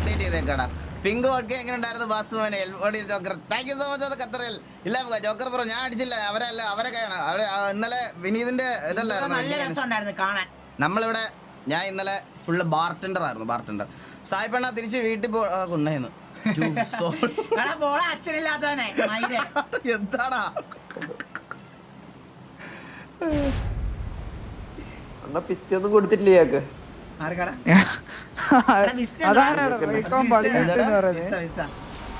Update ചെയ്തേക്കാണ്. Pink okay എങ്ങനെ ഉണ്ടായിരുന്നു ബാസുമോനെ എൽബോഡി joker thank you so much അത് ഖത്തറിൽ. ഇല്ല ജോക്കർ ബ്രോ ഞാൻ അടിച്ചില്ല. അവരല്ല അവരെ കാണ അവർ ഇന്നലെ വിനീതിന്റെ നല്ല ഇതല്ലായിരുന്നു രസം ഉണ്ടായിരുന്നു കാണാൻ. നമ്മളിവിടെ ഞാൻ ഇന്നലെ ഫുള്ള് ബാർട്ടൻഡർ ആയിരുന്നു ബാർട്ടൻഡർ സായിപ്പണ്ണ തിരിച്ച് വീട്ടിൽ പോ അച്ഛനില്ലാത്തവനെ എന്താടാ? അണ്ണാ പിസ്റ്റി ഒന്നും കൊടുത്തിട്ടില്ല ഇയാൾക്ക്.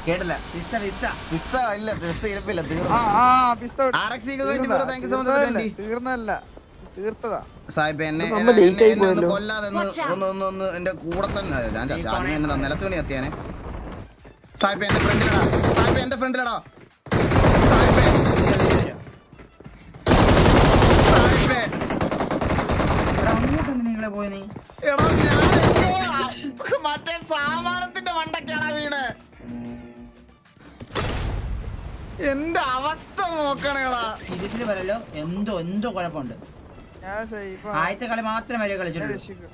കേട്ടില്ല. വിസ്ത വിസ്ത. വിസ്ത ഇല്ല വിസ്ത ഇരിപ്പില്ല ആ ആ പിസ്ത 20. തീർന്നല്ല തീർത്തതാ. സാഹിബ് എന്നെ ഒന്ന് കൊല്ലാതെ ഒന്ന് ഒന്ന് ഒന്ന് എന്റെ കൂടെ തന്നെ ഞാൻ ചത്ത. എന്നെ നിലത്ത് പണി എത്തിയാനെ സാഹിബ് എന്റെ ഫ്രണ്ടിലടാ സാഹിബ് എന്റെ ഫ്രണ്ടിലടാ എന്റെ അവസ്ഥ നോക്കണേടാ. സീരിയസ്ലി പറയല്ലോ എന്തോ എന്തോ കുഴപ്പമുണ്ട്. ആദ്യത്തെ കളി മാത്രമേ വരെ കളിച്ചിട്ടുള്ളൂ.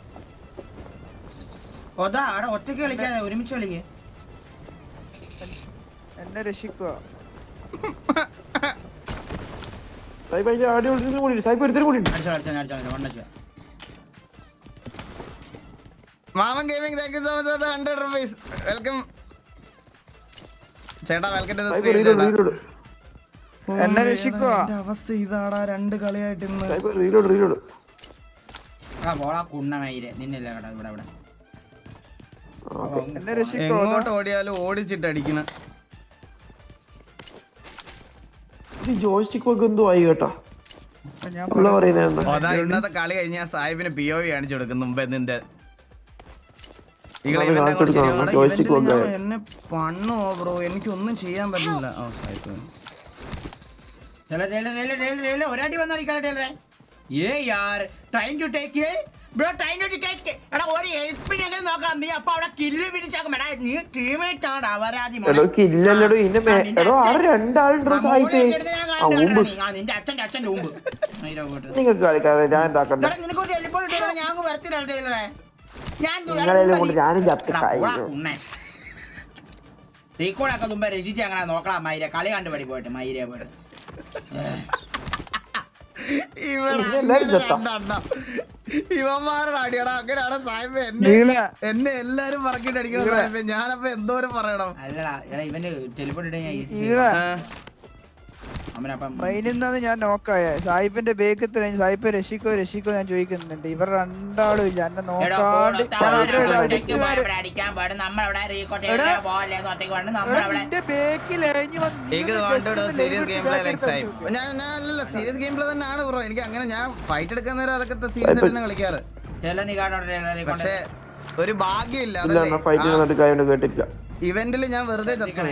ഒതാ അവിടെ ഒറ്റയ്ക്ക് കളിക്കാതെ ഒരുമിച്ച് കളിക്കേ. എന്നെ രക്ഷിക്കുക സായിപ്പ് അതിന്റെ ആടി ഒരുത്തരും കൂടി സായിപ്പ് ഒരുത്തരും കൂടി അടിച്ചോ അടിച്ചോ അടിച്ചോ വണ്ണച്ചോ മാമൻ gaming thank you so much hundred rupees welcome ചേട്ടാ എന്നെ അവസ്ഥ ഇതാടാ രണ്ട് കളിയായിട്ട് ഇന്ന്. നിന്നില്ല ഇവിടെ ഇവിടെ. എങ്ങോട്ട് ഓടിയാലും ഓടിച്ചിട്ട് അടിക്കണ ഈ ജോയ്സ്റ്റിക് ഒക്കെ എന്തോ ആയി കേട്ടോ. ഇന്നത്തെ കളി സാഹിബിന് പി ഒ വി കാണിച്ചു കൊടുക്കുന്നു മുമ്പേ നിന്റെ എന്നെ പണ്ണോ ബ്രോ? എനിക്കൊന്നും ചെയ്യാൻ പറ്റുന്നില്ല. ഓ Sahib tailor, tailor, tailor, tailor, tailor, ഒരടി വന്ന് അടിക്കാതെ ടെലറെ. ഏ യാർ. Trying to take bro trying to take എടാ ഒരു ഹെൽപ്പിനെങ്കിലും നോക്കാം. നീ അപ്പൊ അവിടെ കില്ല് പിടിച്ചാക്കും. എടാ നീ ടീമേറ്റ് ആണ് അപരാധി നിന്റെ അച്ഛന്റെ കളിക്കാതെ നിങ്ങൾക്ക് കളിക്കാൻ ഞാൻ ഞാൻ വരത്തില്ല റീക്കോളൊക്കെ മുമ്പേ രക്ഷിച്ച് അങ്ങനെ നോക്കണം മൈര കളി കണ്ടുപടി പോയിട്ട് മൈരെ പോയിട്ട്. ഇവന്മാരുടെ അടിയടാ. അങ്ങനെയാണ് സാഹിബ് എന്നെ എന്നെ എല്ലാരും പറക്കിട്ട് അടിക്കണം സാഹിബ് ഞാനപ്പോ എന്തോരം പറയണം. അല്ലടാ ഇവന് ടെലിഫോൺ ഇട്ട് ഞാൻ മൈനിന്നാണ് ഞാൻ നോക്കായ സായിപ്പിന്റെ ബേക്ക് കഴിഞ്ഞ് സായിപ്പ് രക്ഷിക്കോ രക്ഷിക്കോ ഞാൻ ചോദിക്കുന്നുണ്ട്. ഇവർ രണ്ടാളും ഇല്ല. എന്നെ നോക്കാണ്ട് നിന്റെ ബേക്കിൽ live സീരിയസ് ഗെയിം പ്ലേ തന്നെയാണ് ബ്രോ. എനിക്ക് അങ്ങനെ ഞാൻ ഫൈറ്റ് എടുക്കുന്ന നേരം അതൊക്കെ സീരിയസ് ആയിട്ട് തന്നെ കളിക്കാറ്. പക്ഷേ ഒരു ഭാഗ്യമില്ല. ഇവന്റിൽ ഞാൻ വെറുതെ ചത്തു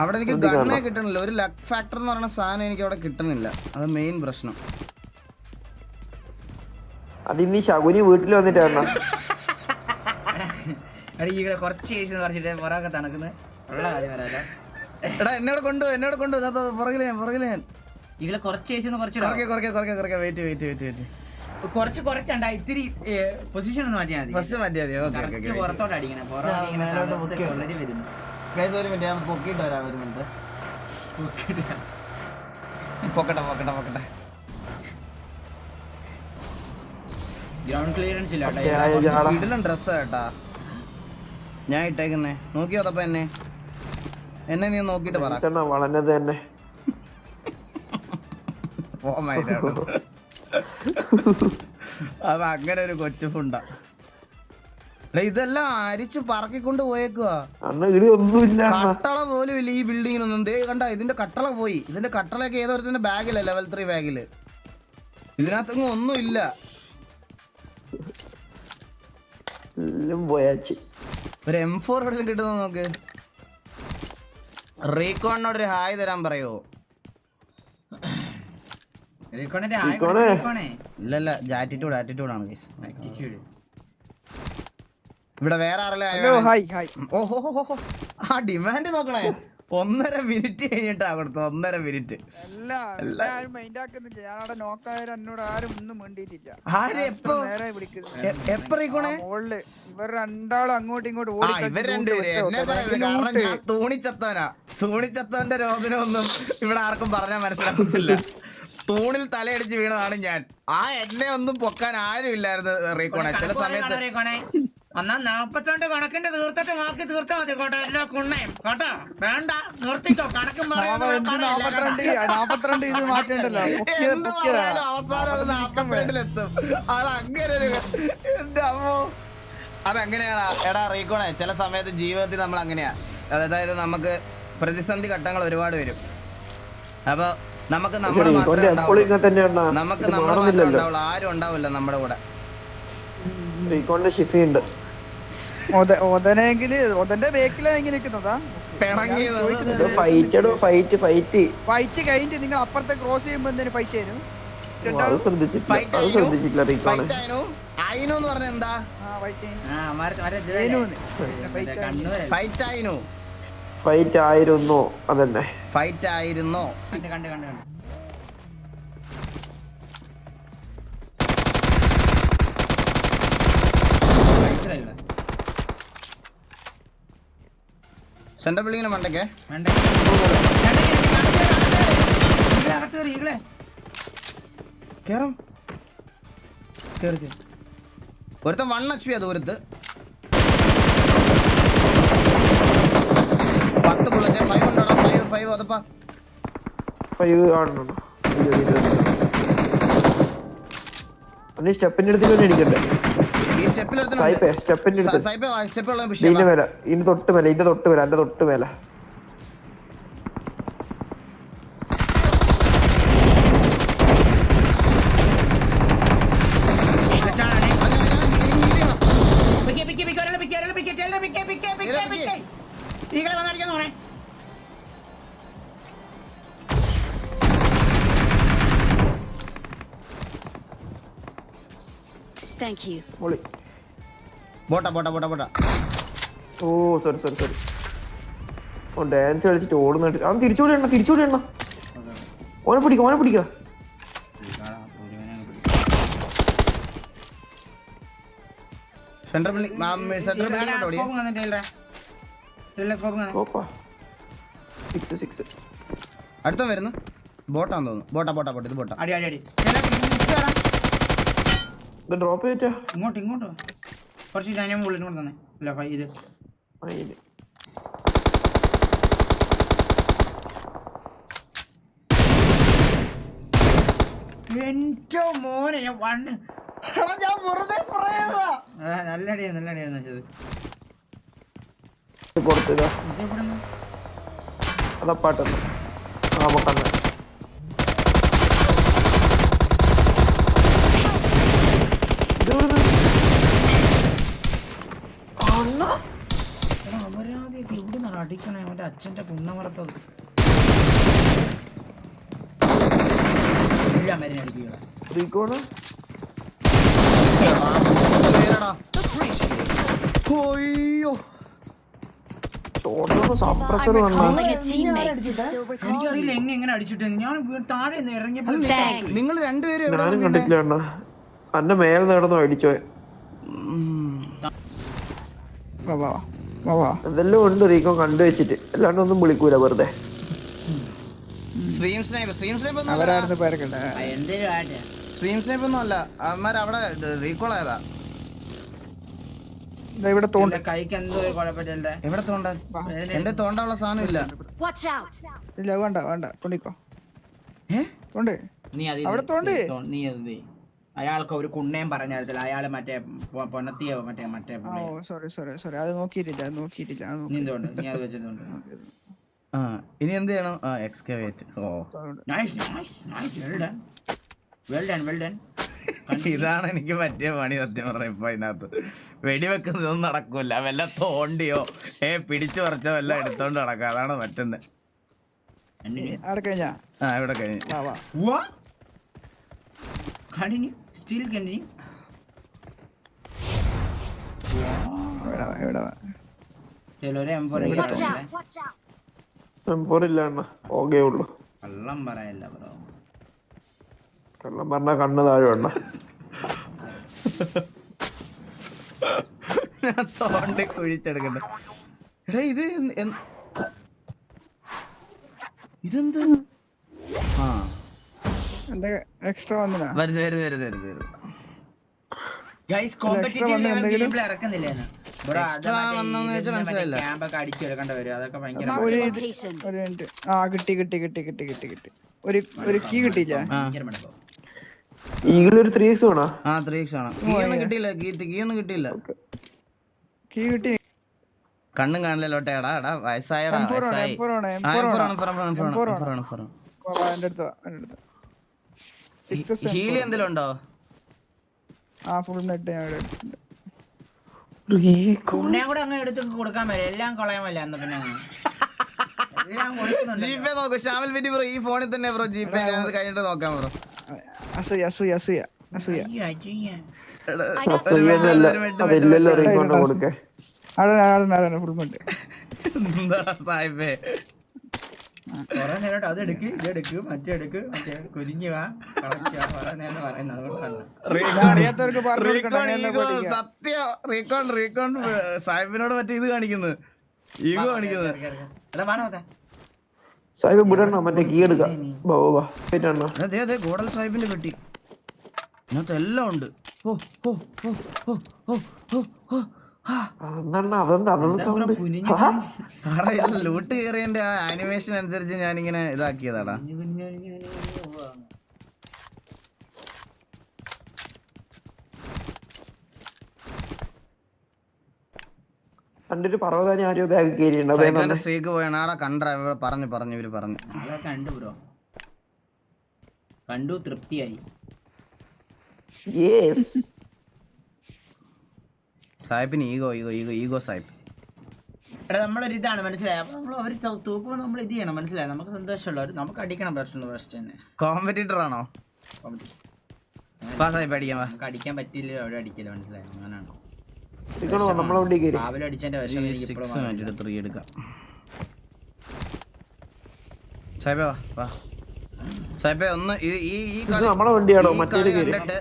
അവിടെ എനിക്ക്. ഗണ്ണേ കിട്ടണില്ല. ഒരു ലക്ക് ഫാക്ടർ എന്ന് പറയുന്ന സാധനം എനിക്ക് അവിടെ കിട്ടണില്ല. അത് മെയിൻ പ്രശ്നം. അത് ഇന്ന് ഈ ശകുനി വീട്ടിൽ വന്നിട്ടാണ് കുറച്ച് കേസ് കുറച്ചിട്ട് പുറകൊക്കെ തണുക്കുന്നത് ഉള്ള കാര്യം വരാല്ല എടാ എന്നോട് കൊണ്ടു എന്നോട് കൊണ്ടു പുറകിൽ ഞാൻ പുറകിൽ ഞാൻ. ഈകളെ കുറച്ച് കേസ് കുറച്ച് കുറക്കെ കുറക്കെ കുറക്കെ കുറക്കെ. വെയിറ്റ് വെയിറ്റ് വെയിറ്റ് വെയിറ്റ് കുറച്ച് കുറക്കണ്ട ഇത്തിരി പൊസിഷൻ ഒന്ന് മാറ്റിയാൽ മതി. ഫസ്റ്റ് മാറ്റിയാ മതി. പുറത്തോട്ട് അടിക്കണം. പുറത്തോട്ട് വരുന്നു. ഗൈസ് ഒരു മിനിറ്റ് ഞാൻ പൊക്കിയിട്ട് വരാം ഒരു മിനിറ്റ് പൊക്കട്ടെ പൊക്കട്ടെ പൊക്കട്ടെ. ഗ്രൗണ്ട് ക്ലിയറൻസ് ഇല്ല കേട്ടോ. ചായ ഡ്രസ്സാ കേട്ടാ. ഞാൻ ഇട്ടേക്കുന്നേ. നോക്കി വന്നപ്പ എന്നെ. എന്നെ നീ നോക്കിട്ട് പറ. ഈസണ്ണ വളഞ്ഞത് തന്നെ ഓ മൈ ഗോഡ്. അത് അങ്ങനെ ഒരു കൊച്ചു ഫുണ്ട. ഇതെല്ലാം അരിച്ച് പറക്കിക്കൊണ്ട് പോയേക്കുവാ. കട്ടള പോലും ഇല്ല ഈ ബിൽഡിങ്ങിനൊന്നും ദേ കണ്ട ഇതിന്റെ കട്ടള പോയി. ഇതിന്റെ കട്ടളയൊക്കെ ഏതോരത്തിന്റെ ബാഗില്ല ലെവൽ ത്രീ ബാഗിൽ. ഇതിനകത്തൊന്നും ഒന്നും ഇല്ല. ഒരു എം ഫോർ എവിടെയും കിട്ടുന്ന നോക്ക്. റീകോണിനോട് ഒരു ഹായ് തരാൻ പറയോ? ഇല്ലല്ല ആറ്റിറ്റ്യൂഡ് ആറ്റിറ്റ്യൂഡ് ആണ്. ഇവിടെ വേറെ ആരെല്ലാം ഹലോ ഹായ് ഹായ് ഓഹോ ആ ഡിമാൻഡ് നോക്കണേ. ഒന്നര മിനിറ്റ് കഴിഞ്ഞിട്ടാ കൊടുത്തു ഒന്നര മിനിറ്റ് തൂണിച്ചത്തവനാ. തൂണിച്ചത്തവന്റെ രോദനമൊന്നും ഇവിടെ ആർക്കും പറഞ്ഞാൽ മനസ്സിലാകത്തില്ല തൂണിൽ തലയടിച്ച് വീണതാണ് ഞാൻ. ആ എന്നെ ഒന്നും പൊക്കാൻ ആരും ഇല്ലായിരുന്നു റീക്കോണെ ചില സമയത്ത് എന്നാ നാപ്പത്തിരണ്ട് കണക്കിന്റെ തീർത്തിട്ട് ബാക്കി തീർത്താ മതി കേട്ടോ എല്ലാ കുണ്ണയും. കേട്ടോ? വേണ്ട. നിർത്തിക്കോ. കണക്കും നാപ്പത്തിരണ്ട്? ഇത് മാറ്റണ്ടല്ലോ? അവസാനം അത് നാപ്പത്തിരണ്ടിലെത്തും. അത് അങ്ങനെ ഒരു എന്റെ അമ്മോ. അതങ്ങനെയാണ് എടാ റീക്കോണേ ചില സമയത്ത് ജീവിതത്തിൽ നമ്മൾ അങ്ങനെയാ. അതായത് നമുക്ക് പ്രതിസന്ധി ഘട്ടങ്ങൾ ഒരുപാട് വരും. അപ്പൊ നമുക്ക് നമ്മൾ മാത്രമേ ഉണ്ടാവുള്ളൂ. നമുക്ക് നമ്മുടെ നമ്മൾ മാത്രമേ ഉണ്ടാവുള്ളൂ. ആരും ഉണ്ടാവില്ല നമ്മുടെ കൂടെ. റീക്കോണിന്റെ ഷിഫി ഉണ്ട് ഒതനെങ്കിൽ ഒതന്റെ ബേക്കിലാ എങ്ങനെ നിൽക്കുന്നതാ ഫൈറ്റ് ഫൈറ്റ് ഫൈറ്റ്. ഫൈറ്റ് കഴിഞ്ഞിട്ട് നിങ്ങൾ അപ്പുറത്തെ ക്രോസ് ചെയ്യുമ്പോ എന്തിനു പൈസ തരും ഫൈറ്റ് ആയിരുന്നു? അതന്നെ. ഫൈറ്റ് ആയിരുന്നു? കണ്ട് കണ്ട് കണ്ട് കണ്ട്. മനസ്സിലായില്ല? സെന്റർ ബിൽഡിങ്ങിന് മണ്ടയ്ക്ക്. കേറും. കേറി. ഒരുത്തൻ വൺ എച്ച് പി ദൂരത്ത്. പത്ത് ബുള്ളറ്റ് ഫൈവ് ഉണ്ടോടാ ഫൈവ് ഫൈവ് അതപ്പാ. ഫൈവ് കാണുന്നുണ്ടോ. അന്ന് സ്റ്റെപ്പിന്റെ അടുത്തേക്ക് തന്നെ ഇരിക്കണ്ടേ? സ്റ്റെപ്പിൽ സ്റ്റെപ്പിന്റെ തൊട്ട് മേലെ ഇതിന്റെ തൊട്ട് മേലെ എന്റെ തൊട്ട് മേല. Thank you. Holy. ബോട്ടാ ബോട്ടാ ബോട്ടാ ബോട്ടാ ഓ സോറി സോറി സോറി ഓ ഡാൻസ് കളിച്ചിട്ട് ഓടുന്നിട്ട് അവൻ തിരിച്ചുകൂടി എണ്ണ തിരിച്ചുകൂടി എണ്ണ. ഓനെ പിടിക്ക ഓനെ പിടിക്ക. സെന്റർ ബിൽഡിംഗ് സെന്റർ ബിൽഡിംഗ് ഓടിയ അടുത്ത വരുന്നു. ബോട്ടാന്ന് തോന്നുന്നു. ബോട്ടാ ബോട്ടാ ബോട്ട് ഇത് ബോട്ടാ അടി അടി അടി. ഇത് ഡ്രോപ്പ് ചെയ്തിട്ടാ ഇങ്ങോട്ട് ഇങ്ങോട്ട്. കുറച്ച് ഞാനും ബുള്ളറ്റ് തന്നെ അല്ല ഫൈ- ഇത്. എന്റെ മോനെ ഞാൻ വണ്ണ് ഞാൻ വെറുതെ നല്ല അടിയാ നല്ല അടിയാന്ന് വെച്ചത്. ആ. അപരാധിയൊക്കെ എവിടെ നിന്നാണ് അടിക്കണേ? അവന്റെ അച്ഛന്റെ പുണ്ണമറത്തത് എല്ലാം മരുന്ന് എനിക്കറിയില്ല എങ്ങനെ എങ്ങനെ അടിച്ചിട്ട് ഞാൻ താഴെ ഇറങ്ങിയപ്പോൾ നിങ്ങൾ രണ്ടുപേരും? കണ്ടിട്ടില്ല അന്നെ മേലെ നടന്നോ അടിച്ചോ എന്തെല്ലാം ഉണ്ട് റീകോ കണ്ടു വെച്ചിട്ട്. അല്ലാണ്ട് ഒന്നും വിളിക്കൂല വെറുതെ. Stream snipe stream snipe stream snipe ഒന്നും അല്ല. അവന്മാർ അവിടെ റീകോൾ ആയതാ ഇവിടെ തോണ്ട്. കൈക്ക് എന്തോ കുഴപ്പമില്ല എവിടെ തോണ്ട? എന്റെ തോണ്ടാനുള്ള സാധനം ഇല്ല. Watch out. ഇല്ല വേണ്ട വേണ്ട. തോണ്ടിക്കോ. ഏ? തോണ്ട്. നീ അത് അവിടെ തോണ്ടി. നീ അത് നീ അയാൾക്ക് ഒരു കുണ്ണയും പറഞ്ഞാൽ അയാൾ മറ്റേ പൊന്നത്തിയോ മറ്റേ മറ്റേ ഓ സോറി സോറി സോറി അത് നോക്കിയിട്ടില്ല നോക്കിയിട്ടില്ല എന്തുകൊണ്ട് നീ അത് വെച്ചിട്ടുണ്ട് ആ ഇനി എന്ത് ചെയ്യണം? ആ എക്സ്കവേറ്റ് ഓ. Nice nice nice well done well done well done ഇതാണ് എനിക്ക് പറ്റിയ പണി സത്യം പറഞ്ഞ ഇപ്പൊ അതിനകത്ത്. വെടിവെക്കുന്നതൊന്നും നടക്കൂല. വല്ല തോണ്ടിയോ ഏ പിടിച്ചു പറിച്ചോ വല്ല എടുത്തോണ്ട് നടക്കാം. അതാണ് പറ്റുന്നത് ആ ഇവിടെ കഴിഞ്ഞു. ഇവിടെ വാ ഇവിടെ ഇല്ല ചിലര് M4 Watch out. Watch അണ്ണ. ഓകേ ഉള്ളു. കള്ളം പറയല്ല ബ്രോ കള്ളം പറഞ്ഞാ കണ്ണ് താഴെ അണ്ണ. ഞാൻ തോണ്ടി കുഴിച്ചെടുക്കണ്ട എടാ ഇത് ഇതെന്ത്? ആ. എക്സ്ട്രാ വന്നിനാ? വരുന്നു വരുന്നു വരുന്നു വരുന്നു വരുന്നു. ഗൈസ് extra കോമ്പറ്റീറ്റീവ് വന്ന ലെവൽ എന്തെങ്കിലും? ഗെയിമിൽ ഇറക്കുന്നില്ല ഞാൻ. ബ്രോ, അത് വന്നോന്ന് മനസ്സിലായില്ല. camp ഒക്കെ വരും. അതൊക്കെ ഭയങ്കര ഒരു മിനിറ്റ്. ആ കിട്ടി കിട്ടി കിട്ടി കിട്ടി കിട്ടി കിട്ടി. ഒരു ഒരു കീ കിട്ടിയില്ല? ഭയങ്കര മടുപ്പാ. ഈഗിളൊരു ത്രീ എക്സ് ആ 3x ആണ് കീ ഒന്നും കിട്ടിയില്ല. കീ കീ ഒന്നും കിട്ടിയില്ല. കീ കിട്ടി. കണ്ണും കാണില്ല എടാ എടാ വയസ്സായടാ M4 ആണ്, വയസ്സായി. M4 ആണ്, ആ, M4 M4 ആണ്. ആണ്, M4 ആണ്, M4 ആണ്, M4 M4 ഹീലി എന്തെങ്കിലും ഉണ്ടോ ആ ഫുൾ നെറ്റ് ഞാൻ എടുത്തിട്ടുണ്ട്. കൂടെ അങ്ങ് എടുത്ത് കൊടുക്കാൻ പറ്റില്ല എല്ലാം കളയാൻ പറ്റില്ല അന്ന് പിന്നെ നോക്കൂ വിറ്റി ബ്രോ ഈ ഫോണിൽ തന്നെ ബ്രോ ജി പേ ഞാനത് കഴിഞ്ഞിട്ട് നോക്കാം ബ്രോ. അസൂയ അസൂയ അസൂയ അസൂയ. അസൂയ ഫുൾ സാഹിബേ? കുറെ നേരം അത് എടുക്ക് ഇത് എടുക്ക് മറ്റേ എടുക്ക് മറ്റേ കുലിഞ്ഞു വാ നേരം പറയുന്നത് അതുകൊണ്ട് സത്യം റീകോൺ റീകോൺ സാഹിബിനോട് മറ്റേ ഇത് കാണിക്കുന്നത് ഈഗോ കാണിക്കുന്നത് എടാ വേണോ അതാ സാഹിബ് വിടണ മറ്റേ കീ എടുക്കാം. അതെ അതെ ഗോഡൽ സാഹിബിന്റെ പെട്ടി. ഇതിനകത്ത് എല്ലാം ഉണ്ട്. ഓ ഓ ഓ ഓ ഓ ഓ ലൂട്ട് കയറിയതിന്റെ ആ ആനിമേഷൻ അനുസരിച്ച് ഞാനിങ്ങനെ ഇതാക്കിയതാടാ. പർവതാനി ആരോ ബാഗ് കയറിയിട്ടുണ്ട് കണ്ട പറഞ്ഞു. പറഞ്ഞു ഇവർ പറഞ്ഞു. കണ്ടു ബ്രോ. കണ്ടു തൃപ്തിയായി. യേസ് സാഹിബിന് ego ego ego ego Sahib. എടാ നമ്മളൊരു ഇതാണ് മനസ്സിലായി? അപ്പൊ നമ്മൾ അവർ തൂക്കുമ്പോൾ നമ്മൾ ഇത് ചെയ്യണം മനസ്സിലായി? നമുക്ക് സന്തോഷമുള്ള നമുക്ക് അടിക്കണം പ്രശ്നം ഫസ്റ്റ് തന്നെ കോമ്പറ്റീറ്റർ ആണോ? സാഹിബ് അടിക്കാൻ നമുക്ക് അടിക്കാൻ പറ്റില്ല അവിടെ അടിക്കില്ല മനസ്സിലായി? അങ്ങനെയാണ്? രാവിലെ അടിച്ചതിന്റെ വിഷം എനിക്ക് ഇപ്പോഴും ത്രീ എടുക്കാം. സാഹിബേ വാ വാ. സാഹിബേ ഒന്ന് ഈ ഈ കണ്ടിട്ട്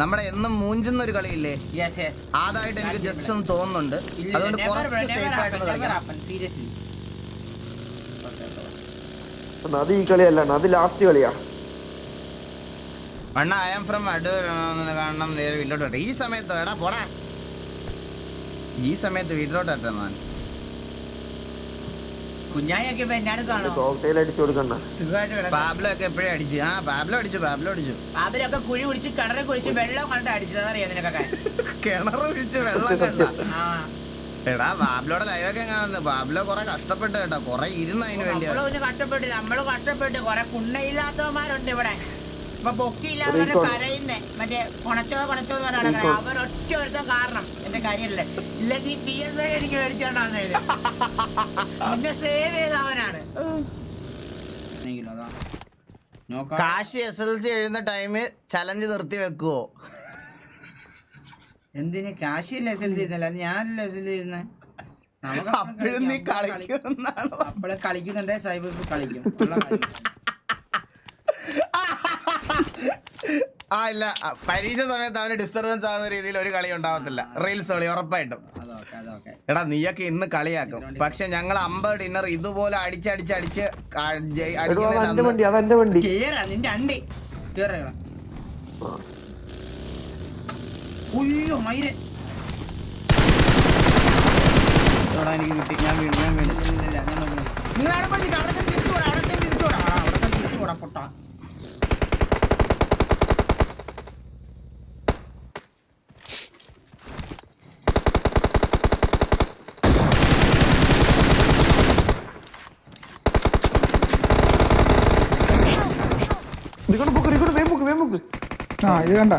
നമ്മുടെ എന്നും മൂഞ്ചുന്ന ഒരു കളിയില്ലേ? യെസ് യെസ് അതായിട്ട് എനിക്ക് ജസ്റ്റ് ഒന്ന് തോന്നുന്നുണ്ട്. അതുകൊണ്ട് കുറച്ച് സേഫ് ആയിട്ടൊന്ന് കളിക്കാം. സീരിയസ്ലി അണ്ണാ, ഈ കളിയല്ല നദി അത് ലാസ്റ്റ് കളിയാ. അണ്ണ ഐ ആം ഫ്രം അടൂർ കാണണം നേരെ വീട്ടിലോട്ട് ഈ സമയത്ത് എടാ പോടാ. ഈ സമയത്ത് വീട്ടിലോട്ട് ഞാൻ കുഞ്ഞായൊക്കെ ഇപ്പൊ എന്നാണ് പാബ്ലോ ഒക്കെ എപ്പോഴും അടിച്ചു? ആ പാബ്ലോ അടിച്ചു പാബ്ലോ അടിച്ചു. ഒക്കെ കുഴി കുടിച്ച് കിണറ് കുഴിച്ച് വെള്ളം കണ്ട് അടിച്ചത് അറിയാം നിനക്കൊക്കെ? കിണറ് ഒഴിച്ച് വെള്ളം കണ്ട. എടാ ബാബ്ലോടെ ലൈവൊക്കെ കാണുന്നത് ബാബ്ലോ കുറെ കഷ്ടപ്പെട്ട് കേട്ടോ. കുറെ ഇരുന്ന് അതിന് വേണ്ടി കഷ്ടപ്പെട്ടില്ല ഒന്ന് കഷ്ടപ്പെട്ട് നമ്മൾ കഷ്ടപ്പെട്ട്. കൊറേ കുണ്ണയില്ലാത്തവന്മാരുണ്ട് ഇവിടെ. ഇപ്പൊ ബൊക്കിയില്ലാത്തവരെ കരയുന്നേ. മറ്റേ കൊണച്ചോ കൊണച്ചോ എന്ന് പറയാൻ അവർ ഒറ്റ ഒരുത്തൻ കാരണം. എന്റെ കാര്യമല്ലേ? ഇല്ല നീ പി എസ് ഐ എനിക്ക് മേടിച്ചോണ്ടാന്നേ എന്നെ സേവ് ചെയ്ത അവനാണ്. കാശ് എസ് എൽ സി എഴുതുന്ന ടൈം ചലഞ്ച് നിർത്തി വെക്കുവോ? എന്തിന്? കാശി എസ് എൽ സി ചെയ്യുന്നില്ല ഞാനല്ല എസ് എൽ ചെയ്യുന്നേ അപ്പോഴും നീ കളിക്കുന്നാണോ? അപ്പോഴും കളിക്കുന്നുണ്ടേ സൈബർ കളിക്കും ഉള്ള കാര്യം. ആ ഇല്ല. പരീക്ഷ സമയത്ത് അവന് ഡിസ്റ്റർബൻസ് ആവുന്ന രീതിയിൽ ഒരു കളി ഉണ്ടാവത്തില്ല. റീൽസ് കളി ഉറപ്പായിട്ടും. എടാ നീയൊക്കെ ഇന്ന് കളിയാക്കും. പക്ഷെ ഞങ്ങൾ അമ്പത് ഡിന്നർ ഇതുപോലെ അടിച്ചടിച്ചടിച്ച് അടിച്ച് അടിക്കുന്നതിന്റെ മയിൽ. എനിക്ക് കിട്ടി. ഞാൻ വീണു ഞാൻ വീണു നിങ്ങൾ അവിടെ പോയി നിൽക്ക്. അവിടെ തന്നെ തിരിച്ചുകൂടാ അവിടെ തന്നെ തിരിച്ചുകൂടാ ആ, അവിടെ തന്നെ തിരിച്ചുകൂടാ പൊട്ടാ ഇരിക്കണ പൊക്ക് ഇരിക്കണ വേം പൊക്ക് വേം പൊക്ക് ആ ഇത് കണ്ട സായിപ്പേ, എടാ, എന്നാ recall ഒക്കെ നിങ്ങൾ കളി നിങ്ങൾ കളി വെയിറ്റ് വെയിറ്റ് വെയിറ്റ് കളി കളി കളി ഇതെന്താ നോക്കാം ലാസ്റ്റ് മേലെ എവിടാ കീരിട്ട് Thank you. കീരിട്ട് കീരിട്ട് ഇങ്ങനെ കീരി ചെയ്യുന്നേ നീ ബിക്ക് ബിക്ക് ബിക്ക് ബിക്ക് ബിക്ക് വേണ്ട വേണ്ട വേണ്ട വേണ്ട വേണ്ട വേണ്ട Watch വേണ്ട out. ഇവിടെ വാ, ഇവിടെ വാ, ഇവിടെ വാ. എടാ വൺ എച്ച് പി പുറകിൽ ഇത് കണ്ട.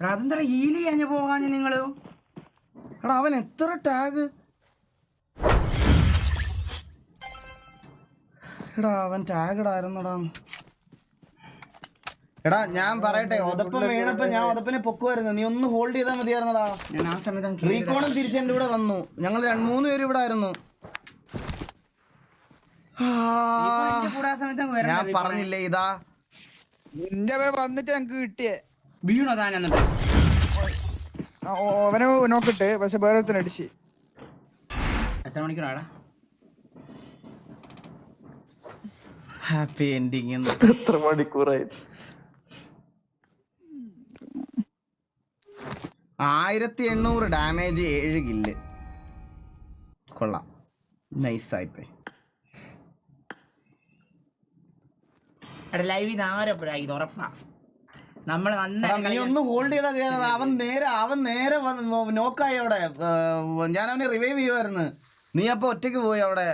എടാ, അതെന്താ ഹീലി ചെയ്യാൻ പോകാഞ്ഞ നിങ്ങൾ? എടാ അവൻ എത്ര ടാഗ്? എടാ അവൻ ടാഗ് ഇടായിരുന്നടാ എടാ ഞാൻ പറയട്ടെ ഒതപ്പം വീണപ്പോ ഞാൻ ഒതപ്പിനെ പൊക്കുമായിരുന്നു നീ ഒന്ന് ഹോൾഡ് ചെയ്താൽ മതിയായിരുന്നടാ. ഞാൻ ആ സമയത്ത്. റീകോണും തിരിച്ച് എന്റെ കൂടെ വന്നു. ഞങ്ങൾ രണ്ട് മൂന്ന് പേര് ഇവിടെ ആയിരുന്നു. ഞാൻ. പറഞ്ഞില്ലേ ഇതാ? നിന്റെ പേര് വന്നിട്ട് ഞങ്ങക്ക് കിട്ടിയേ. വീണോ താൻ എന്നിട്ട്? അവനെ നോക്കിട്ട് പക്ഷെ വേറെ അടിച്ച്. എത്ര മണിക്കൂറാടാ? ഹാപ്പി എൻഡിങ് എത്ര മണിക്കൂറായി ആയിരത്തി എണ്ണൂറ് ഡാമേജ് ഏഴ് കില്ല് കൊള്ളാം. നൈസായിപ്പോയി ലൈവ് ഇത് ഉറപ്പാ. നമ്മൾ നീ ഒന്ന് ഹോൾഡ് ചെയ്താൽ. അവൻ നേരെ അവൻ നേരെ നോക്കായി അവിടെ. ഞാൻ അവനെ റിവൈവ് ചെയ്യുമായിരുന്നു നീ അപ്പൊ ഒറ്റയ്ക്ക് പോയി അവിടെ?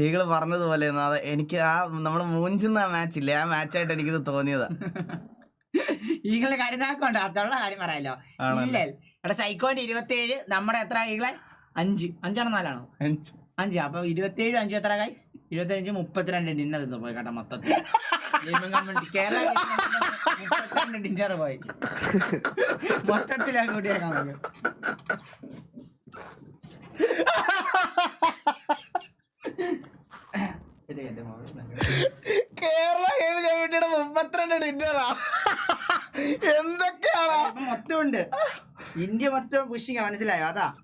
ഈകൾ പറഞ്ഞതുപോലെ എനിക്ക് ആ നമ്മൾ മൂഞ്ചുന്ന മാച്ച് ഇല്ലേ? ആ മാച്ചായിട്ട് എനിക്കിത് തോന്നിയതാ. ഈകളുടെ കാര്യം നാക്കുണ്ട്. അതുള്ള കാര്യം പറയാലോ? ഇല്ല. എടാ സൈക്കോന്റെ ഇരുപത്തിയേഴ് നമ്മുടെ എത്ര ഈകളെ? അഞ്ച്. അഞ്ചാണോ നാലാണോ? അഞ്ച്. അപ്പൊ ഇരുപത്തിയേഴ് അഞ്ച് എത്ര ഗൈസ് ഇരുപത്തിയഞ്ച് മുപ്പത്തിരണ്ട് ഡിന്നർ ഇന്ന് പോയി കേട്ടോ മൊത്തത്തിൽ. കേരള മുപ്പത്തിരണ്ട് ഡിന്നർ പോയി. മൊത്തത്തിലാണ് കൂട്ടിയേക്കാൻ നമുക്ക് കേരള ഗെയിം കമ്മിറ്റിയുടെ മുപ്പത്തിരണ്ട് ഡിന്നറാ. എന്തൊക്കെയാണോ? മൊത്തമുണ്ട്. ഇന്ത്യ മൊത്തം പുഷിങ് മനസ്സിലായോ? അതാ.